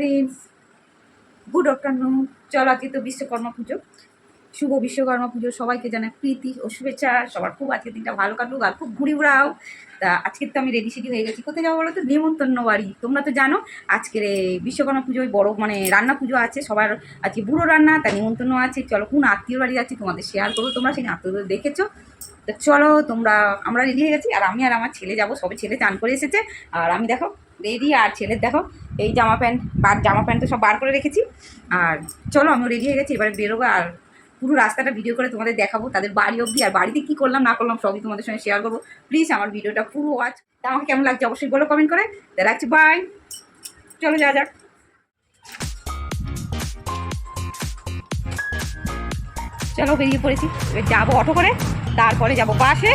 Friends good afternoon চলো আজকে তো বিশ্বকর্মা পুজো শুভ বিশ্বকর্মা পুজো সবাইকে জানাই প্রীতি ও শুভেচ্ছা। সবার খুব আজকের দিনটা ভালো কাটুক, আর খুব ঘুরি উড়াও তা আজকে তো আমি রেডি সেডি হয়ে গেছি। কোথায় যাব বলো তো? নেমন্তন্ন বাড়ি। তোমরা তো জানো, আজকের বিশ্বকর্মা পুজোয় বড় মানে রান্না পুজো আছে। সবার আজকে বুড়ো রান্না তার নিমন্ত্রণ আছে। চলো, কোন আত্মীয় বাড়ি যাচ্ছি তোমাদের শেয়ার করব তোমরা, সেই আত্মীয়দের দেখেছ। তো চলো, তোমরা, আমরা রেডি হয়ে গেছি। আর আমি আর আমার ছেলে যাব, সবে ছেলে চান করে এসেছে। আর আমি দেখো রেডি আর ছেলের দেখো এই জামা প্যান্ট, বার, জামা প্যান্ট তো সব বার করে রেখেছি। আর চলো, আমিও রেডি হয়ে গেছি, এবারে বেরোবো আর পুরো রাস্তাটা ভিডিও করে তোমাদের দেখাবো, তাদের বাড়ি অবধি আর বাড়িতে কী করলাম, না করলাম, সবই তোমাদের সঙ্গে শেয়ার করব। প্লিজ আমার ভিডিওটা পুরো ওয়াচ তা আমাকে কেমন লাগছে অবশ্যই বলো কমেন্ট করে। তা রাখছি বাই চলো, যা যাক। চলো, বেরিয়ে পড়েছি। এবার যাব অটো করে, তারপরে যাব বাসে।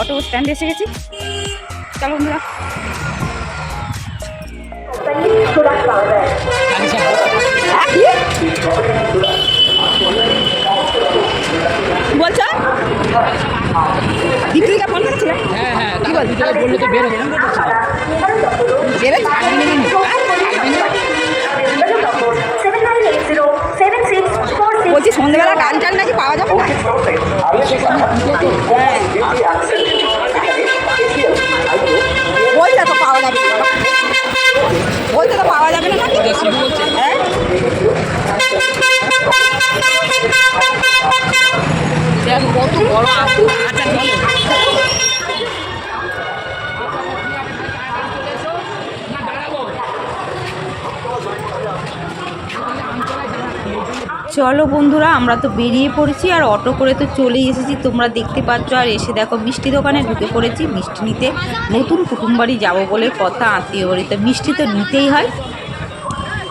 অটো স্ট্যান্ডে এসে গেছি। চলো বন্ধুরা। কি বলছো? দীপিকা ফোন করেছিল? হ্যাঁ হ্যাঁ কি বল? দুজনে তো বেরো। বলছি সন্ধ্যেবেলা গান টান নাকি পাওয়া যাবে না? হ্যাঁ। বলছে তো পাওয়া যাবে। বলছে তো পাওয়া যাবে না নাকি শিবু বলছে হ্যাঁ দেখ কত বড় আচ্ছা চলো চলো বন্ধুরা, আমরা তো বেরিয়ে পড়েছি আর অটো করে তো চলেই এসেছি। তোমরা দেখতে পাচ্ছ আর এসে দেখো মিষ্টি দোকানে ঢুকে পড়েছি। মিষ্টি নিতে নতুন কুটুমবাড়ি যাব বলে কথা, আত্মীয় বাড়ি। তো মিষ্টি তো নিতেই হয়।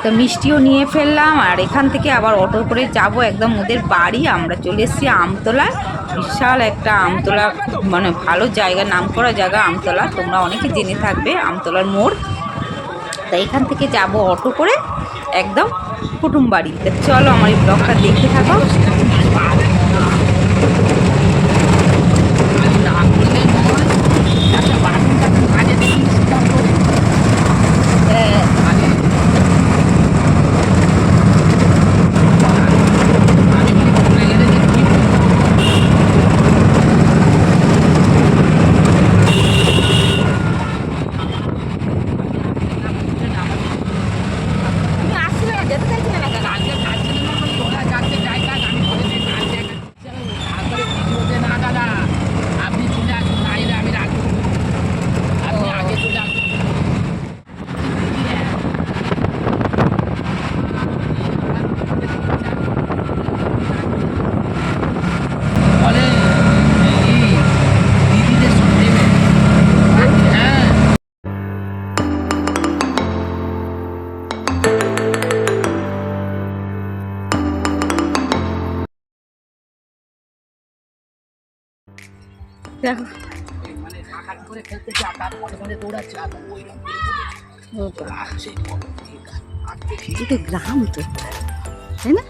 তো মিষ্টিও নিয়ে ফেললাম আর এখান থেকে আবার অটো করে যাব একদম ওদের বাড়ি। আমরা চলে এসেছি আমতলায় বিশাল একটা আমতলা মানে ভালো জায়গা নাম করা জায়গা আমতলা। তোমরা অনেকে জেনে থাকবে, আমতলার মোড়। তা এখান থেকে যাব অটো করে একদম কুটুম বাড়ি চলো আমার এই ব্লগটা দেখতে থাকো। এই তো গ্রাম তো। তাই না?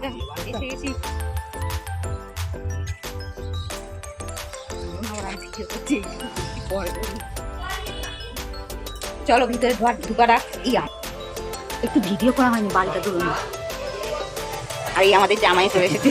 দেখো। চলো, ভিতরে ঢোকা ঢুকারা ইয়া একটু ভিডিও করা হয়নি, বাড়িটা ধরুন আর এই আমাদের জামাই চলে এসেছে।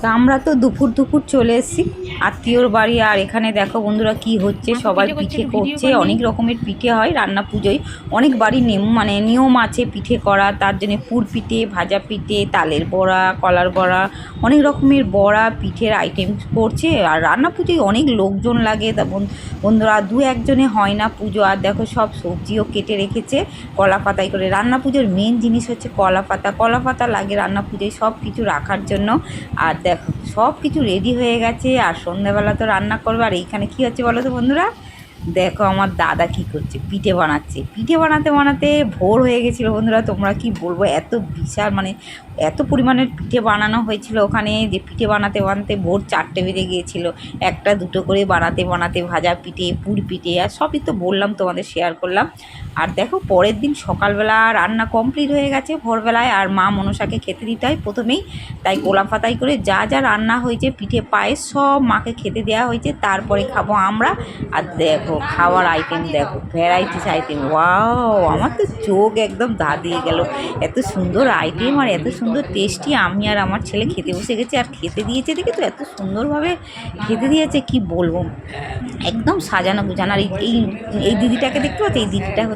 তা আমরা তো দুপুর দুপুর চলে এসেছি। আত্মীয়র বাড়ি আর এখানে দেখো বন্ধুরা কি হচ্ছে সবাই পিঠে করছে অনেক রকমের পিঠে হয় রান্না পুজোয়। অনেক বাড়ি নিয়ম মানে নিয়ম আছে পিঠে করা তার জন্য পুর পিঠে ভাজা পিঠে তালের বড়া কলার বড়া অনেক রকমের বড়া পিঠের আইটেম করছে। আর রান্না পুজোয় অনেক লোকজন লাগে তা বন- বন্ধুরা দু একজনে হয় না পুজো। আর দেখো সব সবজিও কেটে রেখেছে কলা পাতায় করে। রান্না পুজোর মেন জিনিস হচ্ছে কলা পাতা। কলা পাতা লাগে রান্না পুজোয় সব কিছু রাখার জন্য। আর দেখো, সব কিছু রেডি হয়ে গেছে, আর সন্ধ্যাবেলা তো রান্না করবে। আর এইখানে কী হচ্ছে বলো তো বন্ধুরা? দেখো আমার দাদা কি করছে, পিঠে বানাচ্ছে। পিঠে বানাতে বানাতে ভোর হয়ে গেছিল বন্ধুরা, তোমরা কি বলব? এত বিশাল মানে এত পরিমাণের পিঠে বানানো হয়েছিল ওখানে যে পিঠে বানাতে বানাতে ভোর চারটে বেজে গিয়েছিল। একটা দুটো করে বানাতে বানাতে ভাজা পিঠে, পুর পিঠে, আর সবই তো বললাম, তোমাদের শেয়ার করলাম। আর দেখো, পরের দিন সকালবেলা রান্না কমপ্লিট হয়ে গেছে ভোরবেলায়, আর মা মনসাকে খেতে দিতে হয় প্রথমেই। তাই গোলা পাতাই করে যা যা রান্না হয়েছে, পিঠে পায়েস সব মাকে খেতে দেওয়া হয়েছে, তারপরে খাব আমরা। আর দেখো, খাওয়ার আইটেম দেখো ভ্যারাইটিস আইটেম ওয়াও আমার তো চোখ একদম দা দিয়ে গেল। এত সুন্দর আইটেম আর এত সুন্দর টেস্টি আমি আর আমার ছেলে খেতে বসে গেছি, আর খেতে দিয়েছে দেখে তো এত সুন্দরভাবে খেতে দিয়েছে, কি বলব? একদম সাজানো গুছানো আর এই, এই- দিদিটাকে দেখতে পাচ্ছি? এই দিদিটা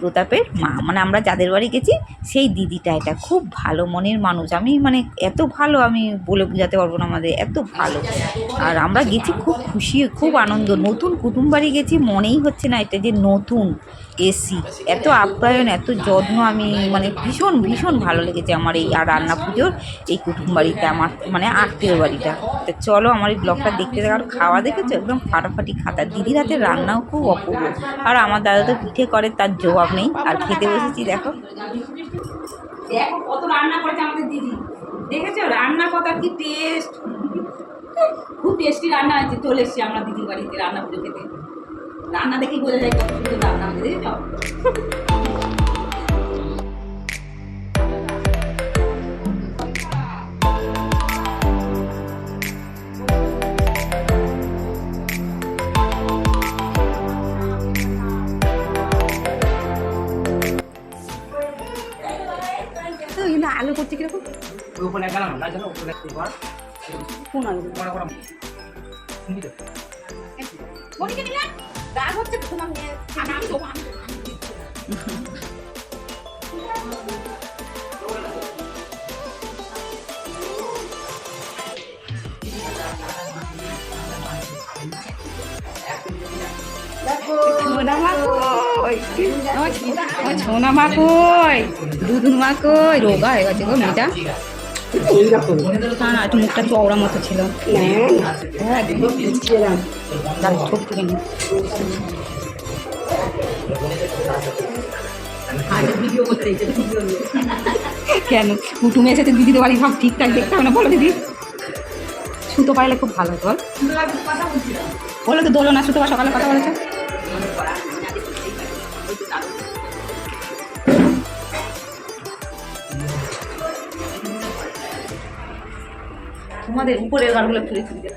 প্রতাপের মা। মানে আমরা যাদের বাড়ি গেছি, সেই দিদিটা এটা। খুব ভালো মনের মানুষ। আমি মানে এত ভালো, আমি বলে বোঝাতে পারব না আমাদের, এত ভালো। আর আমরা গেছি খুব খুশি, খুব আনন্দ। নতুন কুটুম বাড়ি গেছি, মনেই হচ্ছে না এটা যে নতুন। এসি এত আপ্যায়ন, এত যত্ন, আমি মানে ভীষণ ভীষণ ভালো লেগেছে আমার এই আর রান্না পুজোর এই কুটুম বাড়িতে, আমার মানে আত্মীয় বাড়িটা। তো চলো আমার এই ব্লগটা দেখতে দেখো আর খাওয়া দেখেছ? একদম ফাটাফাটি খাতা। দিদির হাতে রান্নাও খুব অপূর্ব। আর আমার দাদা তো পিঠে করে, তার জবাব নেই। আর খেতে বসেছি, দেখো। দেখো কত রান্না করেছে আমাদের দিদি। দেখেছ? রান্না কত কি টেস্ট খুব টেস্টি রান্না হয়েছে। চলে এসছি আমরা দিদির বাড়িতে রান্না পুজো খেতে। রান্না দেখেই বোঝা যায় কত সুন্দর রান্না হয়েছে দেখেছ তো আলু করছে কীরকম? ওখানে গেলাম না জানো এবার কোন আলু? বড় বড়। শুনবি তো? নিলে রাগ হচ্ছে তো তোমার মেয়ে আমি আমি দেবো, আমি দেবো। সোনা মা কই আমার ছো- আমার সোনা মা কই দুধুন মা কই রোগা হয়ে গেছে গো মেয়েটা না মুখটা মতো ছিল হ্যাঁ কেন? কুটুমে এসেছে দিদি তো বাড়ি সব ঠিকঠাক দেখতে হবে না বলো দিদি। সুতো পাইলে খুব ভালো হতো বল। তো দোলো না সুতো সকালে কথা বলেছে? তোমাদের উপরের ঘরগুলো খুলে খুলে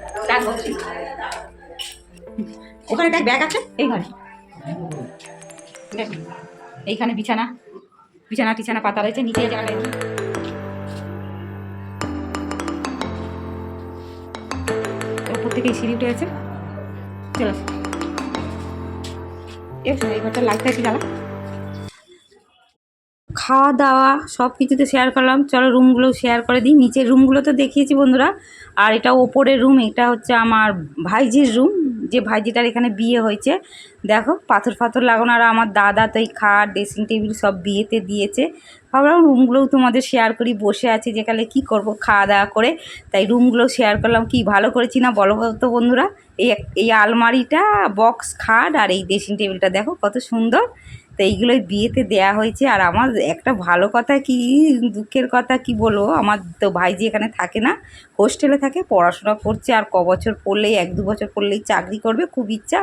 ওখানে দেখ, ব্যাগ আছে। এই ঘরে। এইখানে বিছানা। বিছানা, টিছানা, পাতা রয়েছে, নিচে কি? ওপর থেকে এই সিঁড়ি উঠে চলো। এই ঘরটা লাইটটা একটু জ্বালা। খাওয়া দাওয়া সব কিছুতে শেয়ার করলাম। চলো রুমগুলো শেয়ার করে দিই। নিচের রুমগুলো তো দেখিয়েছি বন্ধুরা। আর এটা ওপরের রুম এটা হচ্ছে আমার ভাইজির রুম যে ভাইজিটার এখানে বিয়ে হয়েছে। দেখো, পাথর ফাথর লাগানো। আর আমার দাদা তো এই খাট ড্রেসিং টেবিল সব বিয়েতে দিয়েছে। ভাবলাম রুমগুলোও তোমাদের শেয়ার করি। বসে আছি যেখানে কি করব খাওয়া দাওয়া করে। তাই রুমগুলো শেয়ার করলাম। কি ভালো করেছি না বলো তো বন্ধুরা? এই এই আলমারিটা, বক্স, খাট আর এই ড্রেসিং টেবিলটা দেখো কত সুন্দর। তো এইগুলোই বিয়েতে দেয়া হয়েছে। আর আমার একটা ভালো কথা কি, দুঃখের কথা কি বলব? আমার তো ভাইজি এখানে থাকে না, হোস্টেলে থাকে, পড়াশোনা করছে। আর ক বছর পড়লেই, এক দু বছর পড়লেই চাকরি করবে, খুব ইচ্ছা।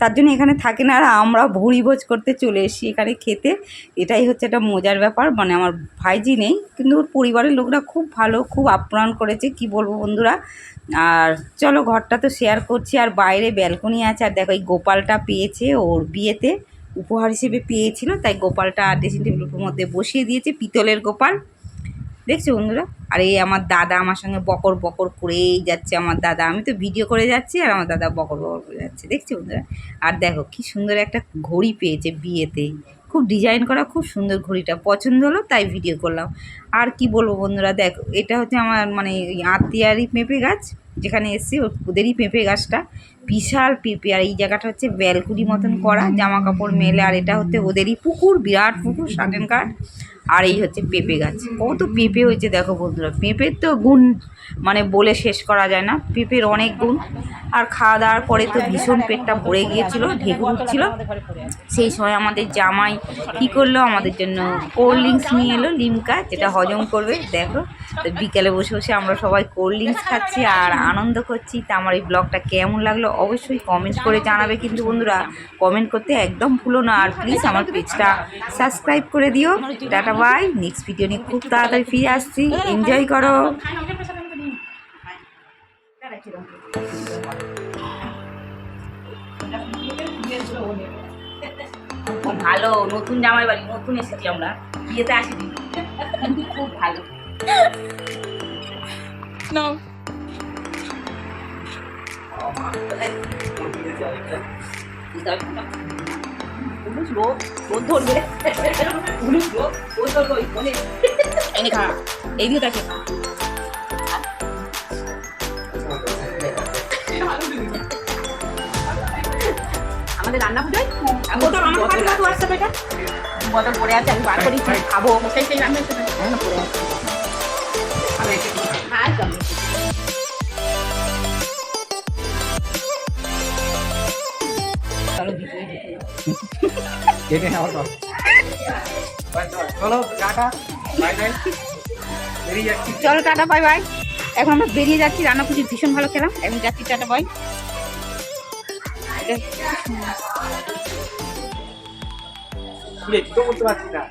তার জন্য এখানে থাকে না, আর আমরা ভুড়িভোজ করতে চলে এসি এখানে খেতে। এটাই হচ্ছে একটা মজার ব্যাপার। মানে আমার ভাইজি নেই, কিন্তু ওর পরিবারের লোকরা খুব ভালো, খুব আপ্যায়ন করেছে, কি বলব বন্ধুরা? আর চলো, ঘরটা তো শেয়ার করছি। আর বাইরে ব্যালকনি আছে আর দেখো এই গোপালটা পেয়েছে ওর বিয়েতে, উপহার হিসেবে পেয়েছিল, তাই গোপালটা ড্রেসিং টেবিলের মধ্যে বসিয়ে দিয়েছে, পিতলের গোপাল। দেখছ বন্ধুরা? আর এই আমার দাদা আমার সঙ্গে বকর বকর করেই যাচ্ছে আমার দাদা। আমি তো ভিডিও করে যাচ্ছি আর আমার দাদা বকর বকর করে যাচ্ছে। দেখছ বন্ধুরা? আর দেখো কি সুন্দর একটা ঘড়ি পেয়েছে বিয়েতে। খুব ডিজাইন করা খুব সুন্দর ঘড়িটা। পছন্দ হলো, তাই ভিডিও করলাম। আর কি বলব বন্ধুরা, দেখো, এটা হচ্ছে আমার মানে আত্মীয়ারি পেঁপে গাছ। যেখানে এসছি, ওদেরই পেঁপে গাছটা। বিশাল পেঁপে, আর এই জায়গাটা হচ্ছে ব্যালকুনি মতন করা জামা কাপড় মেলে, আর এটা হচ্ছে ওদেরই পুকুর, বিরাট পুকুর, শার্টেন কাঠ, আর এই হচ্ছে পেঁপে গাছ। কত পেঁপে হয়েছে দেখো বন্ধুরা, পেঁপের তো গুণ মানে বলে শেষ করা যায় না, পেঁপের অনেক গুণ। আর খাওয়া দাওয়ার পরে তো ভীষণ পেটটা ভরে গিয়েছিল, ঢেকু উঠছিল। সেই সময় আমাদের জামাই কি করল, আমাদের জন্য কোল্ড ড্রিঙ্কস নিয়ে এলো, লিমকা, যেটা হজম করবে, দেখো। তো বিকেলে বসে বসে আমরা সবাই কোল্ড ড্রিঙ্কস খাচ্ছি আর আনন্দ করছি। তা আমার এই ব্লগটা কেমন লাগল অবশ্যই কমেন্ট করে জানাবে কিন্তু বন্ধুরা। কমেন্ট করতে একদম ভুলো না। আর প্লিজ আমার পেজটা সাবস্ক্রাইব করে দিও। টাটা বাই নেক্সট ভিডিও নিয়ে খুব তাড়াতাড়ি ফিরে আসছি। এনজয় করো। ভালো নতুন জামাই বাড়ি নতুন এসেছি আমরা। বিয়েতে আসিনি। খুব ভালো। পুলিশ লোক রোদ ধরবে পুলিশ লোক রোদ ধরবে ওই এনে খা এই দিয়ে দেখে আমাদের রান্না পুজোয়? বোতল আমার কাছে কত হোয়াটসঅ্যাপ এটা? বোতল পড়ে আছে আমি বার করি খাব। সেই সেই রান্না পড়ে আছে ঢুকে যাই। চলো টাটা বাই বাই চলো টাটা বাই বাই এখন আমরা বেরিয়ে যাচ্ছি রান্না পুজো ভীষণ ভালো খেলাম। এখন যাচ্ছি টাটা বাই দুটো পারছি না?